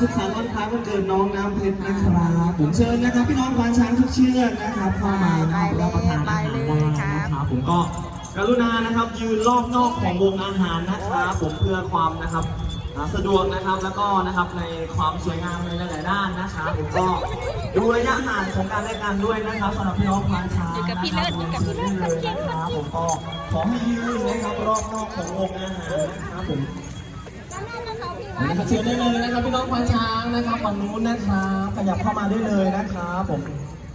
สุขสันต์วันคล้ายวันเกิดน้องน้ำเพชรนะครับผมเชิญนะครับพี่น้องควานช้างทุกเชือกนะครับเข้ามานะครับรับประทานอาหารได้นะครับผมก็กรุณานะครับยืนรอบนอกของวงอาหารนะครับผมเพื่อความนะครับอ่าสะดวกนะครับแล้วก็นะครับในความสวยงามในหลายๆด้านนะครับผมก็ดูระยะห่างของการรายการด้วยนะครับสำหรับพี่น้องควานช้างอยู่กับพี่เลิศอยู่กับพี่เลิศเลยนะครับผมก็ขอให้ยืนนะครับรอบนอกของวงอาหารนะครับผม นะครับเชิญได้เลยนะครับพี่น้องควานช้างนะครับฝั่งนู้นนะครับขยับเข้ามาได้เลยนะครับผม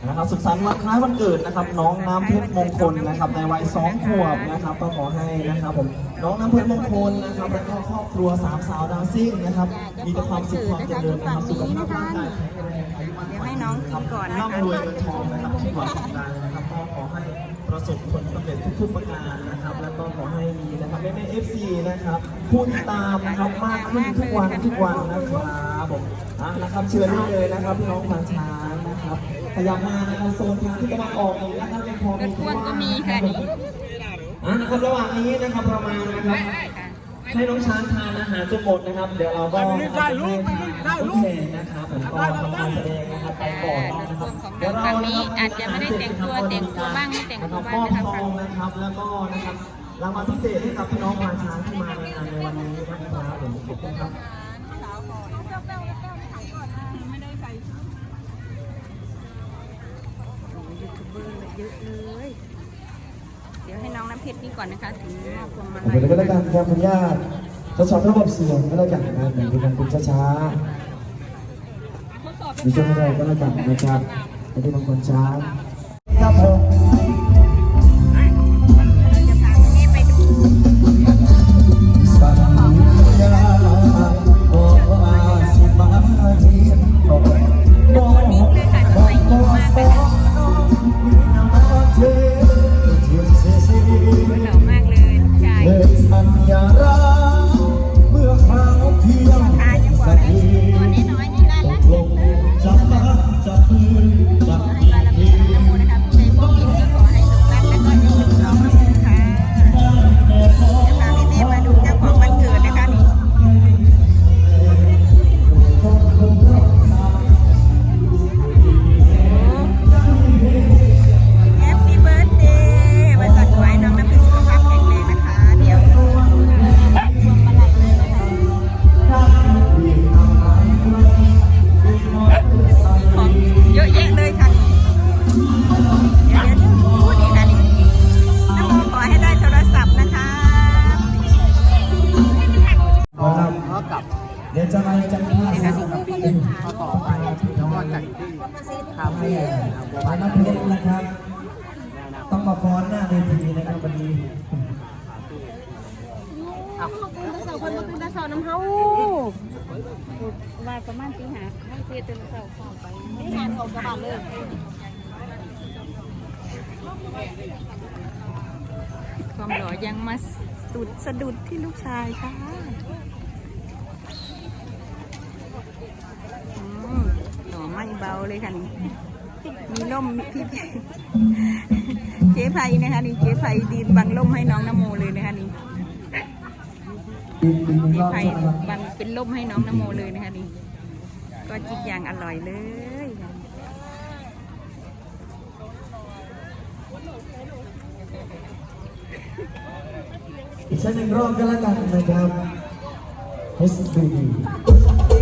นะครับสุขสันต์วันคล้ายวันเกิดนะครับ น้องน้ำเพชรมงคลนะครับในวัยสองขวบนะครับก็ขอให้นะครับผมน้องน้ำเพชรมงคลนะครับแล้วก็ครอบครัวสามสาวดาวซิ่งนะครับ มีแต่ความสุขความเจริญนะครับสุขภาพร่างกายแข็งแรงอายุมั่นเดี๋ยวให้น้องกินก่อนนะคะร่ำรวยเงินทองนะครับที่หวังสิ่งใดนะครับก็ขอให้ประสบผลสำเร็จทุกๆประการนะครับ แล้วก็ขอ ให้มีนะครับแม่ๆ FC นะครับผู้ติดตามนะครับมากขึ้นทุกวันทุกวันนะครับผมอะนะครับเชิญได้เลยนะครับพี่น้องพันช้างนะครับพยายามมานะครับโซนทางที่ตะวันออกนี้นะครับยังพอรถพ่วงก็มีค่ะนี่อะนะครับระหว่างนี้นะครับประมาณนะครับให้น้องช้างทานอาหารจนหมดนะครับ เดี๋ยวเราก็ได้ลูกได้ลูกนะครับผมก็ทำการแสดงนะครับไปก่อนนะครับเดี๋ยวเราฝั่งนี้อาจจะไม่ได้แต่งตัวแต่งตัวบ้างไม่แต่งตัวบ้างนะครับมอบซองนะครับแล้วก็นะครับ รางวัลพิเศษให้กับพี่น้องควานช้างที่มาในงานในวันนี้นะครับผมขอบคุณครับยูทูบเบอร์เยอะเลย เดี๋ยวให้น้องน้ำเพชรนี่ก่อนนะคะถึงมอบพวงมาเดี๋ลัยวยก็แล้วกันครับคุณญาติทดสอบระบบเสียงก็แล้วกันนะเหมือนเป็นการคุณช้าๆมีช่วงแรกก็แล้วกันนะครับไม่ได้บางคนช้า ว่าประมาณตีหาไม่เพียตื่นเสาเข้าไปไม่งานของกระบาดเลยความหล่อยังมาสุดสะดุดที่ลูกชายค่ะอืมหล่อไม่เบาเลยค่ะนี่มีล่มพี่เจ๊ไพนะคะนี่เจ๊ไพดีนบังล่มให้น้องนโมเลยนะคะนี่ นี่ไพใช่ไหมครับบังเป็นล่มให้น้องนโมเลยนะคะนี่ก็จิกอย่างอร่อยเลยอีกสักหนึ่งรอบก็แล้วกันนะครับ HBD เอ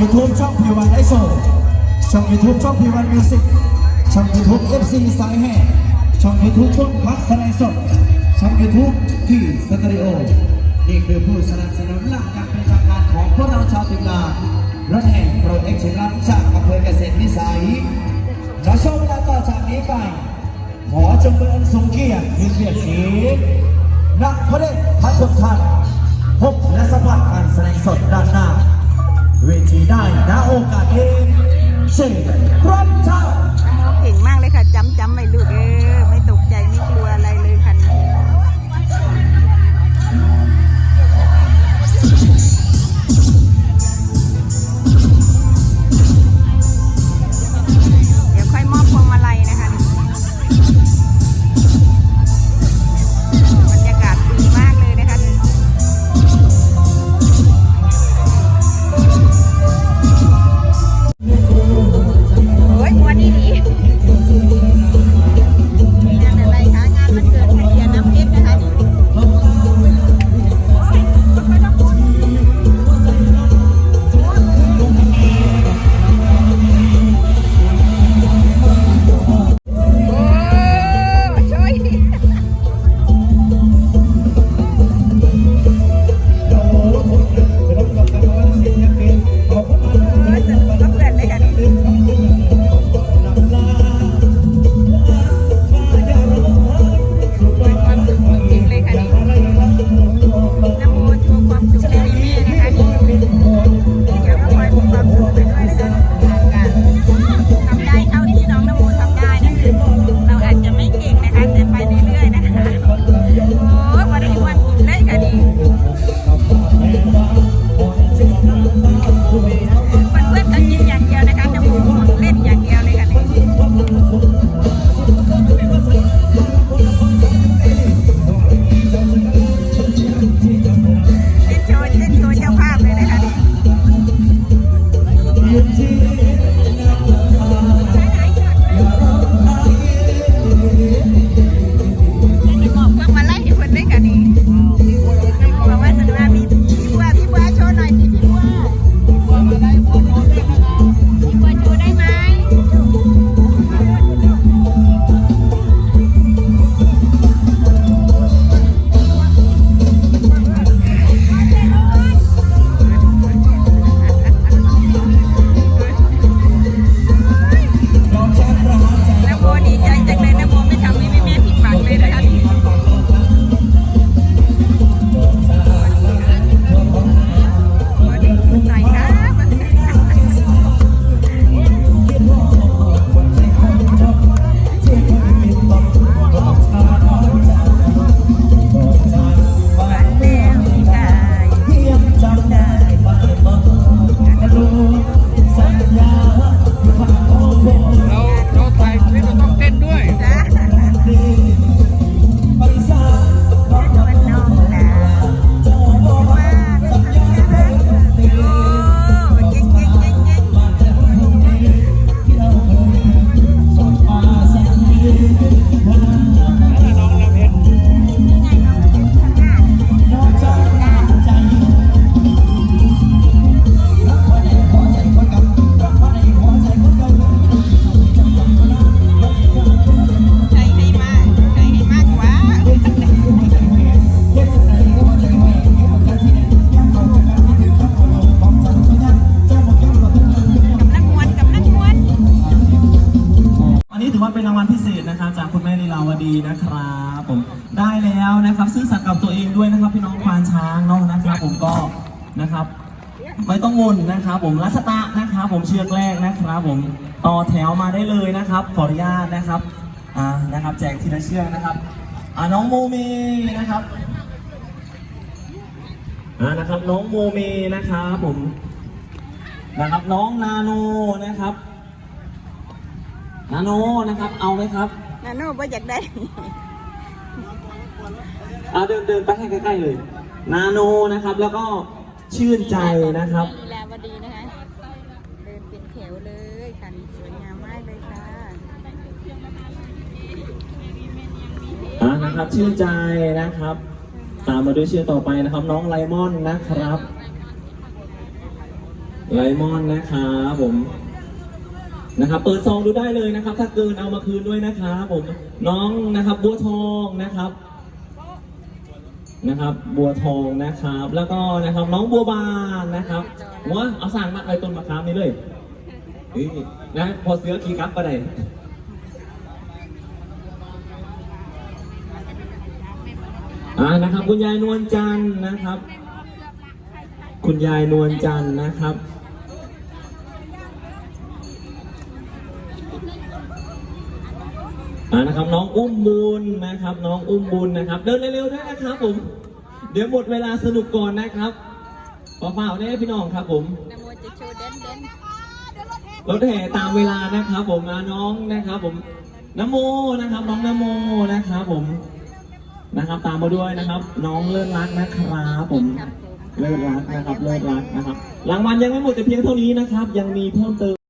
ช่องยูทูบช่องพีวันไอโซช่องยูทูบช่องพีวันมิวสิกช่องยูทูบเอฟซีสายแห่ช่องยูทูบต้นพักแสดงสดช่องยูทูบที่สตูดิโอนี่คือผู้สนับสนุนหลักอยากเป็นตะการของพวกเราชาวถึงงารถแห่โปรเอ็กซ์รันจากอำเภอเกษตรวิสัยจะชมเวลาต่อจากนี้ไป ขอจงเป็นอันทรงเกียรติมีเกียรติสีนักพระเดชพระคุท่านพบและสัมผัสการแสดงสดด้านหน้า เวทีได้นะโอกาสเองเช่นรับเช้าโมเก่งมากเลยค่ะจำจำไม่ลูกเออไม่ตกใจไม่กลัว พี่น้องควานช้างเนาะนะครับ ผมก็นะครับ ไม่ต้องวนนะครับ ผมรัชตะนะครับ ผมเชือกแรกนะครับ ผมต่อแถวมาได้เลยนะครับ ขออนุญาตนะครับอ่านะครับ แจกทีละเชือกนะครับอ่าน้องโมเมนะครับอ่านะครับ น้องโมเมนะครับ ผมนะครับน้องนาโนนะครับ นาโนนะครับ เอาไหมครับ นาโน่บ่อยากได้ อ่าเดินเดินไปให้ใกล้ๆเลย นาโนนะครับ แล้วก็ชื่นใจนะครับ ลีลาวดีนะคะ เดินเป็นแถวเลยค่ะนี่สวยงามมากเลยค่ะอ่านะครับ ชื่นใจนะครับ ตามมาด้วยชื่อต่อไปนะครับ น้องไลมอนนะครับ ไลมอนนะครับผมนะครับ เปิดซองดูได้เลยนะครับ ถ้าเกินเอามาคืนด้วยนะครับผมน้องนะครับบัวทองนะครับ นะครับ บัวทองนะครับ แล้วก็นะครับน้องบัวบานนะครับว่าเอาสั่งมาอะไอต้นมะขามนี่เลยนี่นะพอเสือขี่ครับก็ได้อ่านะครับ คุณยายนวลจันทร์นะครับ คุณยายนวลจันทร์นะครับ อ่านะครับน้องอุ้มบุญนะครับ น้องอุ้มบุญนะครับ เดินเร็วๆด้วยนะครับผม เดี๋ยวหมดเวลาสนุกก่อนนะครับเปล่าๆเนี่ยพี่น้องครับผมนโมจะโชว์เด่นเด่นรถแห่ตามเวลานะครับผมนะน้องนะครับ ผมนโมนะครับ น้องนโมนะครับผมนะครับ ตามมาด้วยนะครับ น้องเลิศรักนะครับผมครับผมเลิศรักนะครับเลิศรักนะครับ รางวัลยังไม่หมดแต่เพียงเท่านี้นะครับ ยังมีเพิ่มเติม